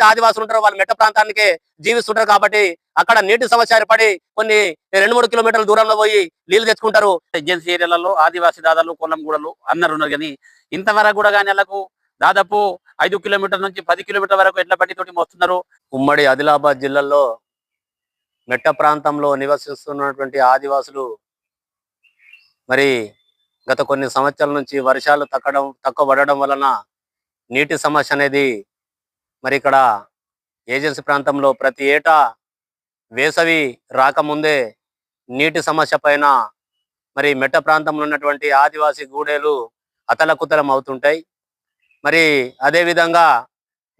ఎక్కడైతే ఆదివాసులు ఉంటారో వాళ్ళు మెట్ట ప్రాంతానికి జీవిస్తుంటారు కాబట్టి అక్కడ నీటి సమస్య ఏర్పడి కొన్ని రెండు మూడు కిలోమీటర్ల దూరంలో పోయి నీళ్ళు తెచ్చుకుంటారు. ఏజెన్సీ ఏరియాలలో ఆదివాసీ దాదాలు కొల్లంగూడలు అందరు ఉన్నారు కానీ ఇంతవరకు కూడా కానీ వాళ్ళకు దాదాపు ఐదు కిలోమీటర్ నుంచి పది కిలోమీటర్ వరకు ఎడ్ల బండి తోటి మోస్తున్నారు. ఉమ్మడి ఆదిలాబాద్ జిల్లాలో మెట్ట ప్రాంతంలో నివసిస్తున్నటువంటి ఆదివాసులు మరి గత కొన్ని సంవత్సరాల నుంచి వర్షాలు తక్కడం తక్కువ పడడం వలన నీటి సమస్య అనేది మరి ఇక్కడ ఏజెన్సీ ప్రాంతంలో ప్రతి ఏటా వేసవి రాకముందే నీటి సమస్య పైన మరి మెట్ట ప్రాంతంలో ఉన్నటువంటి ఆదివాసీ గూడేలు అతలకుతలం అవుతుంటాయి. మరి అదే విధంగా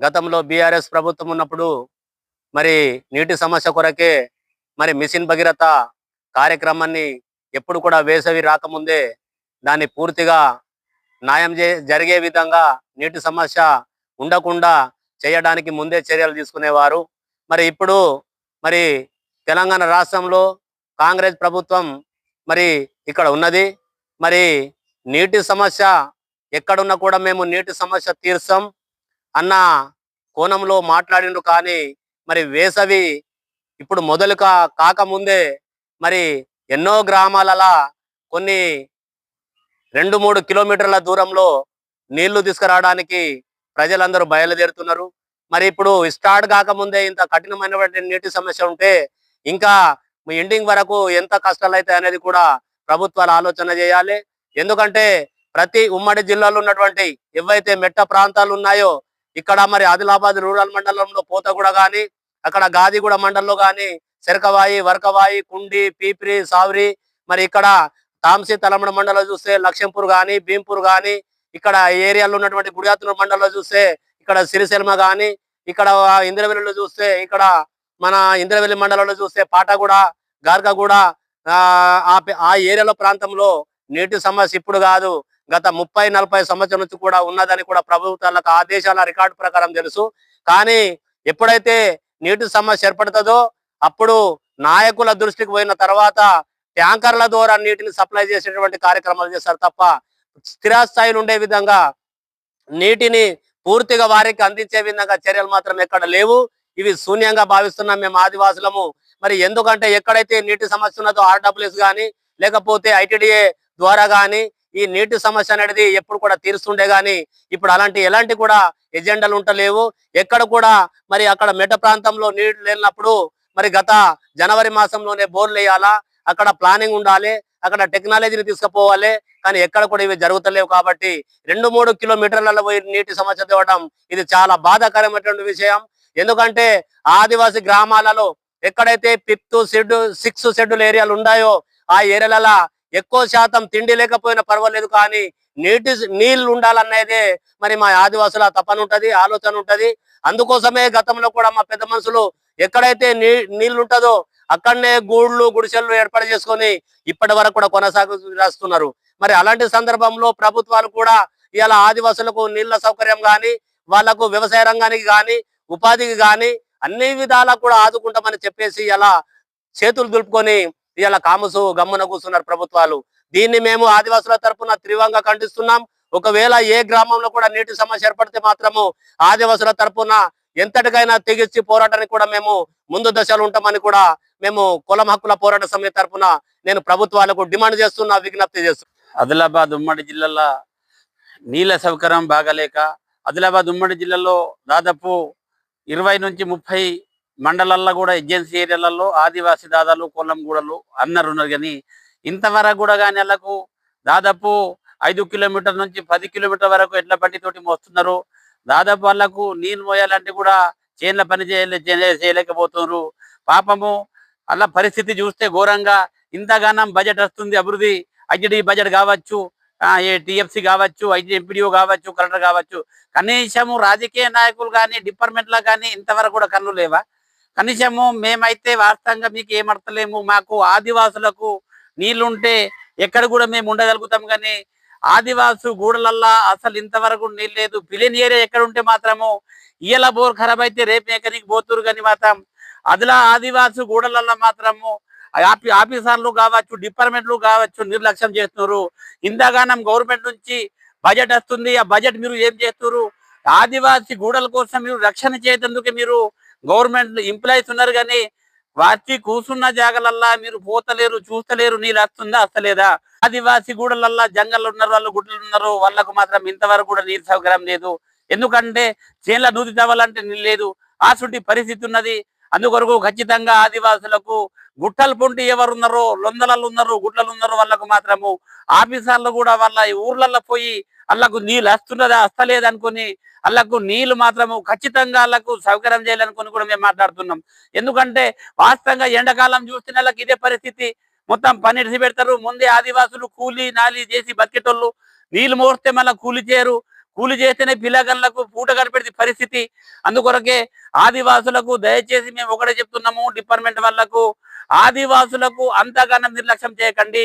గతంలో బీఆర్ఎస్ ప్రభుత్వం ఉన్నప్పుడు మరి నీటి సమస్య కొరకే మరి మిషన్ భగీరథ కార్యక్రమాన్ని ఎప్పుడు కూడా వేసవి రాకముందే దాన్ని పూర్తిగా న్యాయం జరిగే విధంగా నీటి సమస్య ఉండకుండా చేయడానికి ముందే చర్యలు తీసుకునేవారు. మరి ఇప్పుడు మరి తెలంగాణ రాష్ట్రంలో కాంగ్రెస్ ప్రభుత్వం మరి ఇక్కడ ఉన్నది. మరి నీటి సమస్య ఎక్కడున్నా కూడా మేము నీటి సమస్య తీర్చాం. అన్న కోణంలో మాట్లాడిండ్రు కానీ మరి వేసవి ఇప్పుడు మొదలు కాకముందే మరి ఎన్నో గ్రామాలలో కొన్ని రెండు మూడు కిలోమీటర్ల దూరంలో నీళ్ళు తీసుకురావడానికి ప్రజలందరూ బయలుదేరుతున్నారు. మరి ఇప్పుడు స్టార్ట్ కాకముందే ఇంత కఠినమైనటువంటి నీటి సమస్య ఉంటే ఇంకా ఎండింగ్ వరకు ఎంత కష్టాలు అవుతాయి అనేది కూడా ప్రభుత్వాలు ఆలోచన చేయాలి. ఎందుకంటే ప్రతి ఉమ్మడి జిల్లాలో ఉన్నటువంటి ఏవైతే మెట్ట ప్రాంతాలు ఉన్నాయో ఇక్కడ మరి ఆదిలాబాద్ రూరల్ మండలంలో పోతగూడ గాని అక్కడ గాదిగూడ మండలంలో కానీ శరకవాయి వరకవాయి కుండి పీపిరి సావరి మరి ఇక్కడ తాంసీ తలమడ మండలం చూస్తే లక్ష్మీపూర్ గాని భీంపూర్ గాని ఇక్కడ ఏరియాలో ఉన్నటువంటి గుడియాతుల మండలంలో చూస్తే ఇక్కడ సిరిసెల్మ కానీ ఇక్కడ ఇంద్రవెల్లిలో చూస్తే ఇక్కడ మన ఇంద్రవెల్లి మండలంలో చూస్తే పాటగూడ గార్గగూడ ఆ ఆ ఆ ఏరియాలో ప్రాంతంలో నీటి సమస్య ఇప్పుడు కాదు. గత ముప్పై నలభై సంవత్సరం నుంచి కూడా ఉన్నదని కూడా ప్రభుత్వాలకు ఆదేశాల రికార్డు ప్రకారం తెలుసు. కానీ ఎప్పుడైతే నీటి సమస్య ఏర్పడుతుందో అప్పుడు నాయకుల దృష్టికి పోయిన తర్వాత ట్యాంకర్ల ద్వారా నీటిని సప్లై చేసేటువంటి కార్యక్రమాలు చేస్తారు తప్ప స్థిరాస్థాయిలు ఉండే విధంగా నీటిని పూర్తిగా వారికి అందించే విధంగా చర్యలు మాత్రం ఎక్కడ లేవు. ఇవి శూన్యంగా భావిస్తున్నాం మేము ఆదివాసులము. మరి ఎందుకంటే ఎక్కడైతే నీటి సమస్య ఉన్నదో ఆర్డబ్ల్యూఎస్ కానీ లేకపోతే ఐటీడీఏ ద్వారా కానీ ఈ నీటి సమస్య అనేది ఎప్పుడు కూడా తీరుస్తుండే గాని ఇప్పుడు అలాంటి ఎలాంటి కూడా ఎజెండాలు ఉంటలేవు ఎక్కడ కూడా మరి అక్కడ మెట్ట ప్రాంతంలో నీళ్ళు లేనప్పుడు మరి గత జనవరి మాసంలోనే బోర్లు వేయాలా అక్కడ ప్లానింగ్ ఉండాలి. అక్కడ టెక్నాలజీని తీసుకుపోవాలి. కానీ ఎక్కడ కూడా ఇవి జరుగుతలేవు కాబట్టి రెండు మూడు కిలోమీటర్లలో పోయి నీటి సమస్య తేవడం ఇది చాలా బాధాకరమైనటువంటి విషయం. ఎందుకంటే ఆదివాసి గ్రామాలలో ఎక్కడైతే ఫిఫ్త్ షెడ్ సిక్స్ షెడ్యూల్ ఏరియాలు ఉన్నాయో ఆ ఏరియాలలో ఎక్కువ శాతం తిండి లేకపోయినా పర్వాలేదు కానీ నీటి నీళ్ళు ఉండాలన్నదే మరి మా ఆదివాసుల తపన ఉంటది ఆలోచన ఉంటది. అందుకోసమే గతంలో కూడా మా పెద్ద మనుషులు ఎక్కడైతే నీ నీళ్ళు ఉంటుందో అక్కడనే గూళ్ళు గుడిసెలు ఏర్పాటు చేసుకొని ఇప్పటి వరకు కూడా కొనసాగు చేస్తున్నారు మరి అలాంటి సందర్భంలో ప్రభుత్వాలు కూడా ఇలా ఆదివాసులకు నీళ్ళ సౌకర్యం కానీ వాళ్ళకు వ్యవసాయ రంగానికి కానీ ఉపాధికి కానీ అన్ని విధాలా కూడా ఆదుకుంటామని చెప్పేసి ఇలా చేతులు దులుపుకొని ఇలా కాముసు గమ్మున కూర్చున్నారు ప్రభుత్వాలు. దీన్ని మేము ఆదివాసుల తరపున తీవ్రంగా ఖండిస్తున్నాం. ఒకవేళ ఏ గ్రామంలో కూడా నీటి సమస్య ఏర్పడితే మాత్రము ఆదివాసుల తరపున ఎంతటికైనా తెగించి పోరాటానికి కూడా మేము ముందు దశలో ఉంటామని కూడా మేము కులం హక్కుల పోరాట సమితి తరపున నేను ప్రభుత్వాలకు డిమాండ్ చేస్తున్నా విజ్ఞప్తి చేస్తున్నా ఆదిలాబాద్ ఉమ్మడి జిల్లాలో నీళ్ళ సౌకర్యం బాగలేక ఆదిలాబాద్ ఉమ్మడి జిల్లాలో దాదాపు ఇరవై నుంచి ముప్పై మండలాల్లో కూడా ఏజెన్సీ ఏరియాలలో ఆదివాసి దాదాలు కొల్లంగూడలు అందరు ఉన్నారు. కానీ ఇంతవరకు కూడా కానీ వాళ్ళకు దాదాపు ఐదు కిలోమీటర్ నుంచి పది కిలోమీటర్ వరకు ఎడ్ల బండితోటి మోస్తున్నారు. దాదాపు వాళ్ళకు నీళ్ళు మోయాలంటే కూడా చేన్ల పని చేయలే చేయలేకపోతున్నారు. పాపము అలా పరిస్థితి చూస్తే ఘోరంగా ఇంతగానం బడ్జెట్ వస్తుంది అభివృద్ధి. ఐజడి బడ్జెట్ కావచ్చు ఏ టిఎఫ్సి కావచ్చు ఐటీ ఎంపీడీఓ కావచ్చు కలెక్టర్ కావచ్చు. కనీసము రాజకీయ నాయకులు కానీ డిపార్ట్మెంట్లో కానీ ఇంతవరకు కూడా కన్ను లేవా? కనీసము మేమైతే వాస్తవంగా మీకు ఏమడతలేము మాకు ఆదివాసులకు నీళ్ళుంటే ఎక్కడ కూడా మేము ఉండగలుగుతాం కానీ ఆదివాసు గూడలల్లా అసలు ఇంతవరకు నీళ్ళు లేదు పిలియన్ ఏరియా ఎక్కడ ఉంటే మాత్రము ఇయ్యాల బోర్ ఖరాబ్ అయితే రేపు ఎక్కడికి పోతురు కానీ మాత్రం అదిలా ఆదివాసు గూడలలో మాత్రము ఆఫీసర్లు కావచ్చు డిపార్ట్మెంట్లు కావచ్చు నిర్లక్ష్యం చేస్తున్నారు. ఇందాగానం గవర్నమెంట్ నుంచి బడ్జెట్ వస్తుంది. ఆ బడ్జెట్ మీరు ఏం చేస్తున్నారు? ఆదివాసి గూడల కోసం మీరు రక్షణ చేసేందుకు మీరు గవర్నమెంట్ ఎంప్లాయీస్ ఉన్నారు కానీ వాటి కూసున్న జాగలల్లా మీరు పోతలేరు చూస్తలేరు నీళ్ళు వస్తుందా వస్తలేదా? ఆదివాసి గూడలల్లా జంగల్ ఉన్నారు వాళ్ళు గుడ్డలు ఉన్నారు వాళ్ళకు మాత్రం ఇంతవరకు కూడా నీరు సౌకర్యం లేదు. ఎందుకంటే చేన్ల నూతి తవ్వాలంటే నీళ్ళు లేదు. ఆసుంటి పరిస్థితి ఉన్నది. అందుకొరకు ఖచ్చితంగా ఆదివాసులకు గుట్టలు పొంటి ఎవరున్నారో లొందలలు ఉన్నారు గుట్లలు ఉన్నారు వాళ్ళకు మాత్రము ఆఫీసర్లు కూడా వాళ్ళ ఊర్లలో పోయి వాళ్ళకు నీళ్ళు వస్తున్నదా వస్తలేదు అనుకుని వాళ్ళకు నీళ్ళు మాత్రము ఖచ్చితంగా వాళ్ళకు సౌకర్యం చేయాలనుకుని కూడా మేము మాట్లాడుతున్నాం. ఎందుకంటే వాస్తవంగా ఎండాకాలం చూస్తున్న వాళ్ళకి ఇదే పరిస్థితి. మొత్తం పని పెడతారు ముందే ఆదివాసులు కూలి నాలి చేసి బతికేటోళ్ళు. నీళ్ళు మోస్తే మళ్ళీ కూలి చేయరు. కూలి చేస్తేనే పిల్లగన్లకు పూట కనిపెడితే పరిస్థితి. అందుకొరకే ఆదివాసులకు దయచేసి మేము ఒకటే చెప్తున్నాము డిపార్ట్మెంట్ వాళ్ళకు ఆదివాసులకు అంతగానం నిర్లక్ష్యం చేయకండి.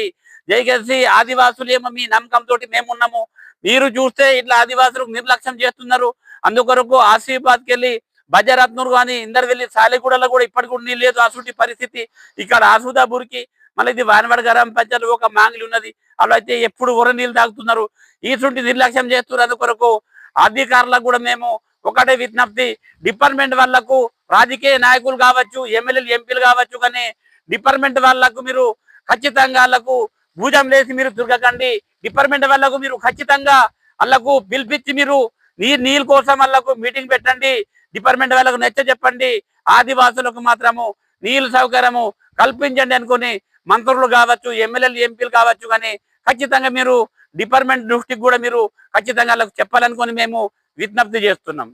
దయచేసి ఆదివాసులు ఏమో మీ నమ్మకంతో మేము ఉన్నాము. మీరు చూస్తే ఇట్లా ఆదివాసులకు నిర్లక్ష్యం చేస్తున్నారు. అందుకొరకు ఆసిఫాద్కి వెళ్ళి బజరత్నూరు కానీ ఇందరు వెళ్ళి సాలిగూడలో కూడా ఇప్పటికి నీళ్ళు లేదు అసూటి పరిస్థితి. ఇక్కడ ఆసుదాపూర్కి మళ్ళీ ఇది వానవాడ గ్రామ పంచాయతీ ఒక మాంగిలి ఉన్నది. అలా అయితే ఎప్పుడు ఉర నీళ్ళు తాగుతున్నారు. ఈసుంటి నిర్లక్ష్యం చేస్తున్నారు. కొరకు అధికారులకు కూడా మేము ఒకటే విజ్ఞప్తి. డిపార్ట్మెంట్ వాళ్ళకు రాజకీయ నాయకులు కావచ్చు ఎమ్మెల్యేలు ఎంపీలు కావచ్చు కానీ డిపార్ట్మెంట్ వాళ్ళకు మీరు ఖచ్చితంగా వాళ్ళకు భూజం లేసి మీరు తిరగకండి. డిపార్ట్మెంట్ వాళ్ళకు మీరు ఖచ్చితంగా వాళ్ళకు పిలిపించి మీరు నీరు నీళ్ళ కోసం వాళ్ళకు మీటింగ్ పెట్టండి. డిపార్ట్మెంట్ వాళ్ళకు నచ్చ చెప్పండి. ఆదివాసులకు మాత్రము నీళ్ళు సౌకర్యము కల్పించండి అనుకుని మంత్రులు కావచ్చు ఎమ్మెల్యేలు ఎంపీలు కావచ్చు కానీ ఖచ్చితంగా మీరు డిపార్ట్మెంట్ దృష్టికి కూడా మీరు ఖచ్చితంగా వాళ్ళకు చెప్పాలనుకుని మేము విజ్ఞప్తి చేస్తున్నాం.